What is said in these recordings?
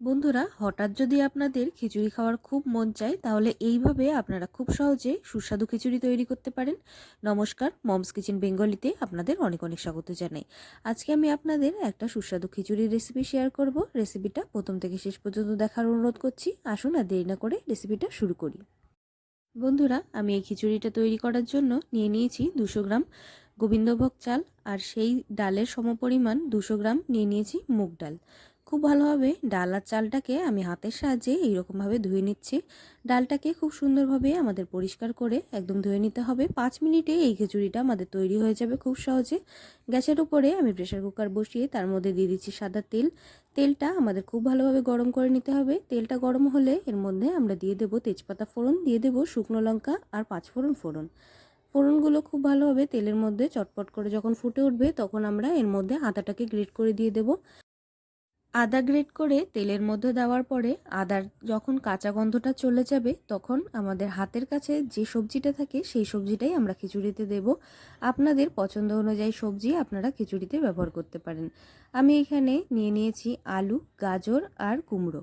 বন্ধুরা, হঠাৎ যদি আপনাদের খিচুড়ি খাওয়ার খুব মন চায়, তাহলে এইভাবে আপনারা খুব সহজে সুস্বাদু খিচুড়ি তৈরি করতে পারেন। নমস্কার, মমস কিচেন বেঙ্গলিতে আপনাদের অনেক অনেক স্বাগত জানাই। আজকে আমি আপনাদের একটা সুস্বাদু খিচুড়ির রেসিপি শেয়ার করব। রেসিপিটা প্রথম থেকে শেষ পর্যন্ত দেখার অনুরোধ করছি। আসুন আর দেরি না করে রেসিপিটা শুরু করি। বন্ধুরা, আমি এই খিচুড়িটা তৈরি করার জন্য নিয়ে নিয়েছি দুশো গ্রাম গোবিন্দভোগ চাল আর সেই ডালের সমপরিমাণ দুশো গ্রাম নিয়ে নিয়েছি মুগ ডাল। খুব ভালোভাবে ডাল আর চালটাকে আমি হাতের সাহায্যে এইরকমভাবে ধুয়ে নিচ্ছি। ডালটাকে খুব সুন্দরভাবে আমাদের পরিষ্কার করে একদম ধুয়ে নিতে হবে। পাঁচ মিনিটে এই খিচুড়িটা আমাদের তৈরি হয়ে যাবে খুব সহজে। গ্যাসের উপরে আমি প্রেশার কুকার বসিয়ে তার মধ্যে দিয়ে দিচ্ছি সাদা তেল। তেলটা আমাদের খুব ভালোভাবে গরম করে নিতে হবে। তেলটা গরম হলে এর মধ্যে আমরা দিয়ে দেবো তেজপাতা ফোড়ন, দিয়ে দেবো শুকনো লঙ্কা আর পাঁচ ফোড়ন ফোড়ন। ফোড়নগুলো খুব ভালোভাবে তেলের মধ্যে চটপট করে যখন ফুটে উঠবে তখন আমরা এর মধ্যে আদাটাকে গ্রেট করে দিয়ে দেবো। আদা গ্রেট করে তেলের মধ্যে দেওয়ার পরে আদার যখন কাঁচা গন্ধটা চলে যাবে, তখন আমাদের হাতের কাছে যে সবজিটা থাকে সেই সবজিটাই আমরা খিচুড়িতে দেব। আপনাদের পছন্দ অনুযায়ী সবজি আপনারা খিচুড়িতে ব্যবহার করতে পারেন। আমি এখানে নিয়ে নিয়েছি আলু, গাজর আর কুমড়ো।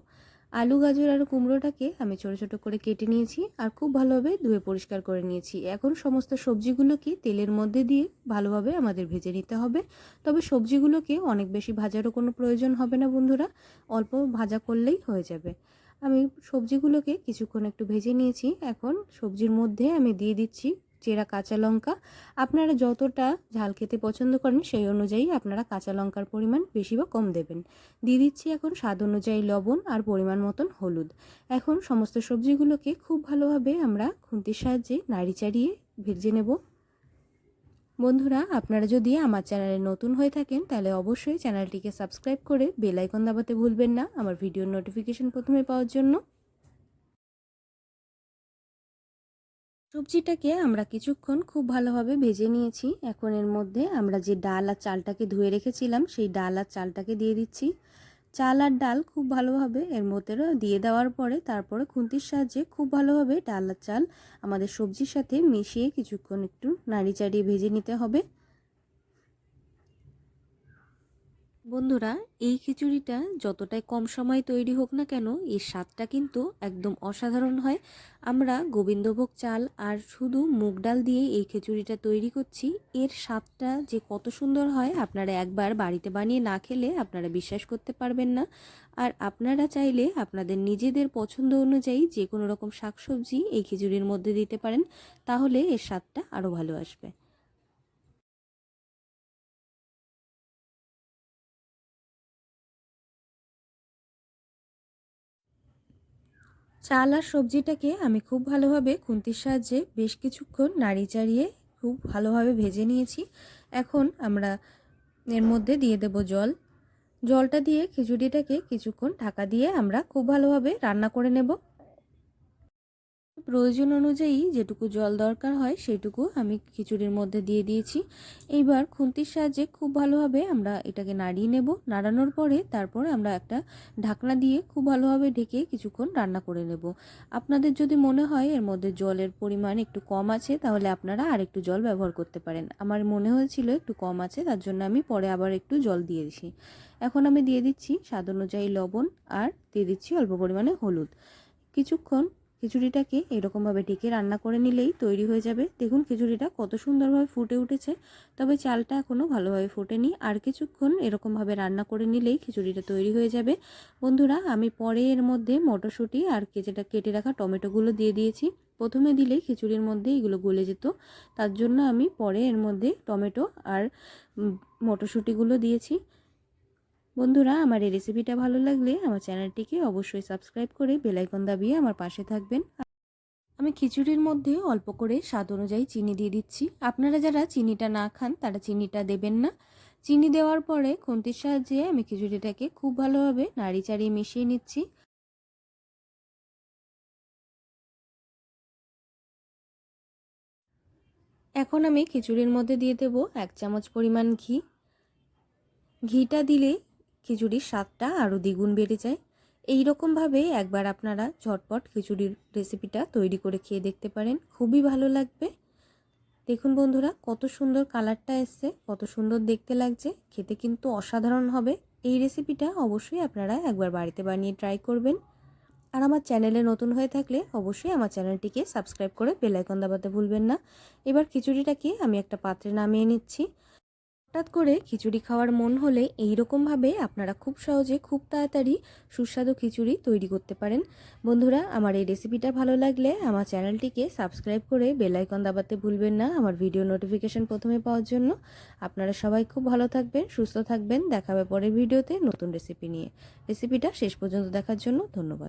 আলু, গাজর আর কুমড়োটাকে আমি ছোটো ছোটো করে কেটে নিয়েছি আর খুব ভালোভাবে ধুয়ে পরিষ্কার করে নিয়েছি। এখন সমস্ত সবজিগুলোকে তেলের মধ্যে দিয়ে ভালোভাবে আমাদের ভেজে নিতে হবে। তবে সবজিগুলোকে অনেক বেশি ভাজারও কোনো প্রয়োজন হবে না বন্ধুরা, অল্প ভাজা করলেই হয়ে যাবে। আমি সবজিগুলোকে কিছুক্ষণ একটু ভেজে নিয়েছি। এখন সবজির মধ্যে আমি দিয়ে দিচ্ছি চেরা কাঁচা লঙ্কা। আপনারা যতটা ঝাল খেতে পছন্দ করেন, সেই অনুযায়ী আপনারা কাঁচা লঙ্কার পরিমাণ বেশি বা কম দেবেন। দিয়ে দিচ্ছি এখন স্বাদ অনুযায়ী লবণ আর পরিমাণ মতন হলুদ। এখন সমস্ত সবজিগুলোকে খুব ভালোভাবে আমরা খুন্তির সাহায্যে নাড়ি চাড়িয়ে ভেজে নেব। বন্ধুরা, আপনারা যদি আমার চ্যানেলে নতুন হয়ে থাকেন, তাহলে অবশ্যই চ্যানেলটিকে সাবস্ক্রাইব করে বেল আইকন দাবাতে ভুলবেন না। আমার ভিডিওর নোটিফিকেশন প্রথমে পাওয়ার জন্য। সবজিটাকে আমরা কিছুক্ষণ খুব ভালোভাবে ভেজে নিয়েছি। এখন এর মধ্যে আমরা যে ডাল আর চালটাকে ধুয়ে রেখেছিলাম, সেই ডাল আর চালটাকে দিয়ে দিচ্ছি। চাল আর ডাল খুব ভালোভাবে এর মধ্যে দিয়ে দেওয়ার পরে তারপরে খুন্তির সাহায্যে খুব ভালোভাবে ডাল আর চাল আমাদের সবজির সাথে মিশিয়ে কিছুক্ষণ একটু নাড়ি চাড়িয়ে ভেজে নিতে হবে। বন্ধুরা, এই খিচুড়িটা যতটাই কম সময় তৈরি হোক না কেন, এর স্বাদটা কিন্তু একদম অসাধারণ হয়। আমরা গোবিন্দভোগ চাল আর শুধু মুগ ডাল দিয়ে এই খিচুড়িটা তৈরি করছি। এর স্বাদটা যে কত সুন্দর হয়, আপনারা একবার বাড়িতে বানিয়ে না খেলে আপনারা বিশ্বাস করতে পারবেন না। আর আপনারা চাইলে আপনাদের নিজেদের পছন্দ অনুযায়ী যে কোনো রকম শাকসবজি এই খিচুড়ির মধ্যে দিতে পারেন, তাহলে এর স্বাদটা আরও ভালো আসবে। চাল আর সবজিটাকে আমি খুব ভালোভাবে খুন্তির সাহায্যে বেশ কিছুক্ষণ নাড়ি চাড়িয়ে খুব ভালোভাবে ভেজে নিয়েছি। এখন আমরা এর মধ্যে দিয়ে দেব জল। জলটা দিয়ে খিচুড়িটাকে কিছুক্ষণ ঢাকা দিয়ে আমরা খুব ভালোভাবে রান্না করে নেব। প্রয়োজন অনুযায়ী যেটুকু জল দরকার হয়, সেটুকু আমি খিচুড়ির মধ্যে দিয়ে দিয়েছি। এইবার খুন্তির সাহায্যে খুব ভালোভাবে আমরা এটাকে নাড়িয়ে নেব। নাড়ানোর পরে তারপর আমরা একটা ঢাকনা দিয়ে খুব ভালোভাবে ঢেকে কিছুক্ষণ রান্না করে নেব। আপনাদের যদি মনে হয় এর মধ্যে জলের পরিমাণ একটু কম আছে, তাহলে আপনারা আর একটু জল ব্যবহার করতে পারেন। আমার মনে হয়েছিল একটু কম আছে, তার জন্য আমি পরে আবার একটু জল দিয়েছি। এখন আমি দিয়ে দিচ্ছি স্বাদ অনুযায়ী লবণ আর দিয়ে দিচ্ছি অল্প পরিমাণে হলুদ। কিছুক্ষণ খিচুড়িটাকে এরকমভাবে ঢেকে রান্না করে নিলেই তৈরি হয়ে যাবে। দেখুন খিচুড়িটা কত সুন্দরভাবে ফুটে উঠেছে। তবে চালটা এখনও ভালোভাবে ফোটেনি। আর কিছুক্ষণ এরকমভাবে রান্না করে নিলেই খিচুড়িটা তৈরি হয়ে যাবে। বন্ধুরা, আমি পরে এর মধ্যে মটরশুঁটি আর কেচেটা, কেটে রাখা টমেটোগুলো দিয়ে দিয়েছি। প্রথমে দিলেই খিচুড়ির মধ্যে এগুলো গলে যেত। তার জন্য আমি পরে এর মধ্যে টমেটো আর মটরশুঁটিগুলো দিয়েছি। বন্ধুরা, আমার এই রেসিপিটা ভালো লাগলে আমার চ্যানেলটিকে অবশ্যই সাবস্ক্রাইব করে বেলাইকন দাবিয়ে আমার পাশে থাকবেন। আমি খিচুড়ির মধ্যে অল্প করে স্বাদ অনুযায়ী চিনি দিয়ে দিচ্ছি। আপনারা যারা চিনিটা না খান, তারা চিনিটা দেবেন না। চিনি দেওয়ার পরে খুন্তির সাহায্যে আমি খিচুড়িটাকে খুব ভালোভাবে নাড়ি চাড়িয়ে মিশিয়ে নিচ্ছি। এখন আমি খিচুড়ির মধ্যে দিয়ে দেব এক চামচ পরিমাণ ঘি। ঘিটা দিলে খিচুড়ির স্বাদটা আরও দ্বিগুণ বেড়ে যায়। এই রকমভাবে একবার আপনারা ঝটপট খিচুড়ির রেসিপিটা তৈরি করে খেয়ে দেখতে পারেন। খুবই ভালো লাগবে। দেখুন বন্ধুরা, কত সুন্দর কালারটা এসছে, কত সুন্দর দেখতে লাগছে। খেতে কিন্তু অসাধারণ হবে। এই রেসিপিটা অবশ্যই আপনারা একবার বাড়িতে বানিয়ে ট্রাই করবেন। আর আমার চ্যানেলে নতুন হয়ে থাকলে অবশ্যই আমার চ্যানেলটিকে সাবস্ক্রাইব করে বেল আইকন দাবাতে ভুলবেন না। এবার খিচুড়িটাকে আমি একটা পাত্রে নামিয়ে নিচ্ছি। হঠাৎ করে খিচুড়ি খাওয়ার মন হলে এই রকমভাবে আপনারা খুব সহজে খুব তাড়াতাড়ি সুস্বাদু খিচুড়ি তৈরি করতে পারেন। বন্ধুরা, আমার এই রেসিপিটা ভালো লাগলে আমার চ্যানেলটিকে সাবস্ক্রাইব করে বেল আইকন দাবাতে ভুলবেন না আমার ভিডিও নোটিফিকেশন প্রথমে পাওয়ার জন্য। আপনারা সবাই খুব ভালো থাকবেন, সুস্থ থাকবেন। দেখাবে পরের ভিডিওতে নতুন রেসিপি নিয়ে। রেসিপিটা শেষ পর্যন্ত দেখার জন্য ধন্যবাদ।